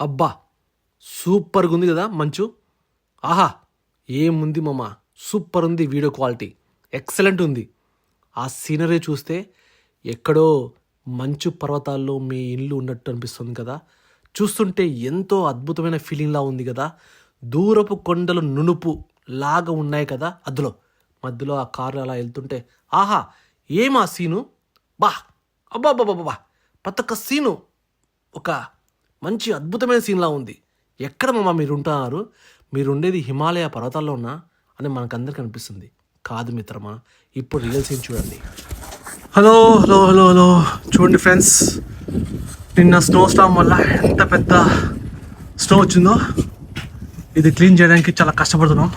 అబ్బా సూపర్గా ఉంది కదా మంచు. ఆహా ఏముంది మామ సూపర్ ఉంది వీడియో క్వాలిటీ. ఎక్సలెంట్ ఉంది ఆ సీనరీ చూస్తే ఎక్కడో మంచు పర్వతాల్లో మీ ఇల్లు ఉన్నట్టు అనిపిస్తుంది కదా. చూస్తుంటే ఎంతో అద్భుతమైన ఫీలింగ్లా ఉంది కదా. దూరపు కొండలు నునుపు లాగా ఉన్నాయి కదా అందులో మధ్యలో ఆ కారు అలా వెళ్తుంటే ఆహా ఏం ఆ సీను? బా అబ్బా అబ్బా ప్రతి ఒక్క సీను. ఒక మంచి అద్భుతమైన సీన్లా ఉంది. ఎక్కడ మామ మీరు ఉంటున్నారు మీరు ఉండేది హిమాలయ పర్వతాల్లో ఉన్నా? అని మనకందరికి అనిపిస్తుంది. కాదు మిత్రమా ఇప్పుడు రియల్ సీన్ చూడండి. Hello hello hello hello. చూడండి ఫ్రెండ్స్ నిన్న స్నో స్టామ్ వల్ల ఎంత పెద్ద స్నో వచ్చిందో ఇది క్లీన్ చేయడానికి చాలా కష్టపడుతున్నాం.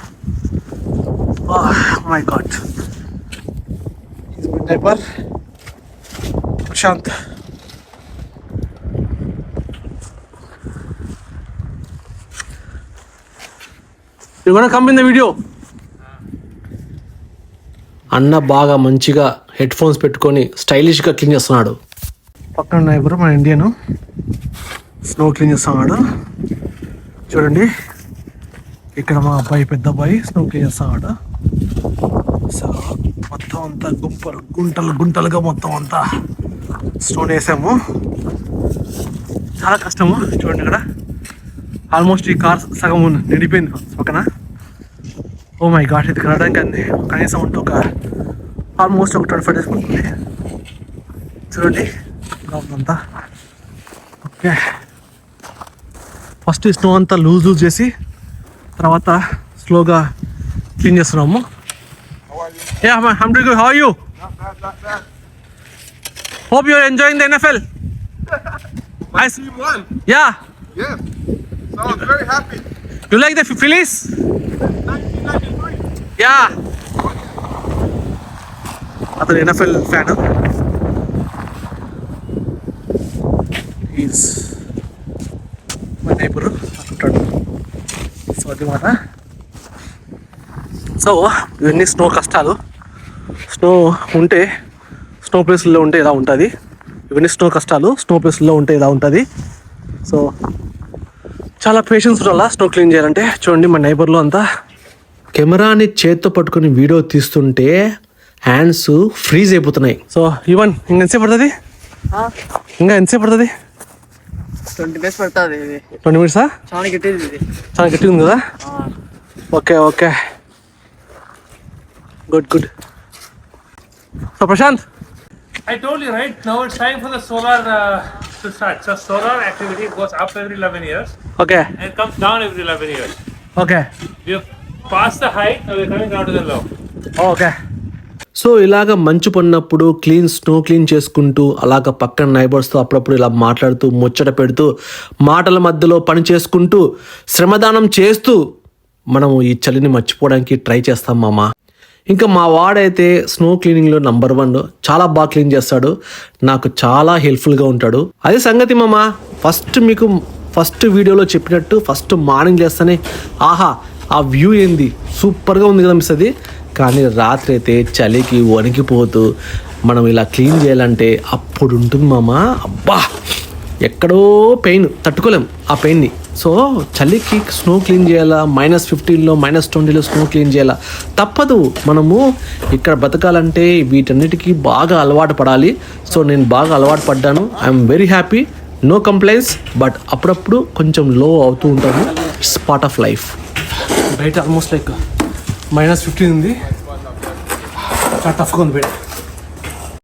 My god diaper Prashant. You gonna come in the video అన్న బాగా మంచిగా హెడ్ ఫోన్స్ పెట్టుకొని స్టైలిష్గా క్లీన్ చేస్తున్నాడు. పక్కన నైబర్ మన ఇండియన్ స్నో క్లీన్ చేస్తున్నాడు. చూడండి. ఇక్కడ మా అబ్బాయి పెద్ద అబ్బాయి స్నో క్లీన్ చేస్తున్నాడు. సో మొత్తం అంతా గుంపలు గుంటలు గుంటలుగా మొత్తం అంతా స్టోన్ వేసాము. చాలా కష్టము. చూడండి ఇక్కడ. ఆల్మోస్ట్ ఈ కార్ సగం నిండిపోయింది పక్కన ఓ మై గాడ్ ఇది కనడానికి అంది. కనీసం ఉంటే ఒక ఆల్మోస్ట్ ఒక ట్వంటీ ఫైవ్ డేస్ పడుతుంది. చూడండి అంతా. ఓకే. ఫస్ట్ స్నో అంతా లూజ్ లూజ్ చేసి తర్వాత స్లోగా క్లీన్ చేస్తున్నాము. Yeah hmm do how you hope you enjoying the NFL I Team No, I'm very happy. you like the Phillies? 1993. Yeah. అతను NFL fan is my neighbour అంటుంటాడు so అది మాట so ఇవన్నీ snow కష్టాలు స్నో ఉంటే snow ప్లేస్లో ఉంటే ఇలా ఉంటుంది ఇవన్నీ స్నో కష్టాలు స్నో ప్లేస్లో ఉంటే ఇలా ఉంటుంది సో చాలా పేషెన్స్ ఉండాలా? స్నో క్లీన్ చేయాలంటే? చూడండి మా నైబర్లో అంతా. కెమెరాని చేత్తో పట్టుకొని వీడియో తీస్తుంటే హ్యాండ్స్ ఫ్రీజ్ అయిపోతున్నాయి. సో ఈవన్ ఇంకా ఎంతసేపు పడుతుంది? ఇంకా ఎంతసేపు పడుతుంది? ట్వంటీ డేస్ పడుతుంది ట్వంటీ మినిట్సా చాలా గట్టిది ఇది. చాలా గట్టిగా ఉంది కదా okay okay good good so Prashant told you, right? Now it's time for the solar uh, to start. So solar activity goes up every 11 years okay and comes down every 11 years. Okay We have passed the height, now we're coming down to the low. Okay so ఇలాగ మంచు పడినప్పుడు clean snow clean చేసుకుంటూ అలాగ పక్కన నైబర్స్తో అప్పుడప్పుడు ఇలా మాట్లాడుతూ ముచ్చట పెడుతూ మాటల మధ్యలో పని చేసుకుంటూ శ్రమదానం చేస్తూ మనము ఈ చలిని మర్చిపోవడానికి ట్రై చేస్తాం మామ ఇంకా మా వాడైతే స్నో క్లీనింగ్లో నంబర్ వన్ చాలా బాగా క్లీన్ చేస్తాడు. నాకు చాలా హెల్ప్ఫుల్గా ఉంటాడు. అదే సంగతి మామ ఫస్ట్ మీకు ఫస్ట్ వీడియోలో చెప్పినట్టు ఫస్ట్ మార్నింగ్ చేస్తానే ఆహా ఆ వ్యూ ఏంది? సూపర్గా ఉంది కదా మిస్ అది. కానీ రాత్రి అయితే చలికి వణికిపోతూ మనం ఇలా క్లీన్ చేయాలంటే అప్పుడు ఉంటుంది మామ. అబ్బా ఎక్కడో పెయిన్ తట్టుకోలేం ఆ పెయిన్ని. సో చలికి స్నో క్లీన్ చేయాలా? మైనస్ ఫిఫ్టీన్లో మైనస్ ట్వంటీలో స్నో క్లీన్ చేయాలా? తప్పదు. మనము ఇక్కడ బతకాలంటే వీటన్నిటికీ బాగా అలవాటు పడాలి. సో నేను బాగా అలవాటు పడ్డాను. I'm very happy. No complaints but అప్పుడప్పుడు కొంచెం లో అవుతూ ఉంటాను. ఇట్స్ పార్ట్ ఆఫ్ లైఫ్ బయట ఆల్మోస్ట్ లైక్ మైనస్ ఫిఫ్టీన్ ఉంది. చాలా టఫ్గా ఉంది బయట.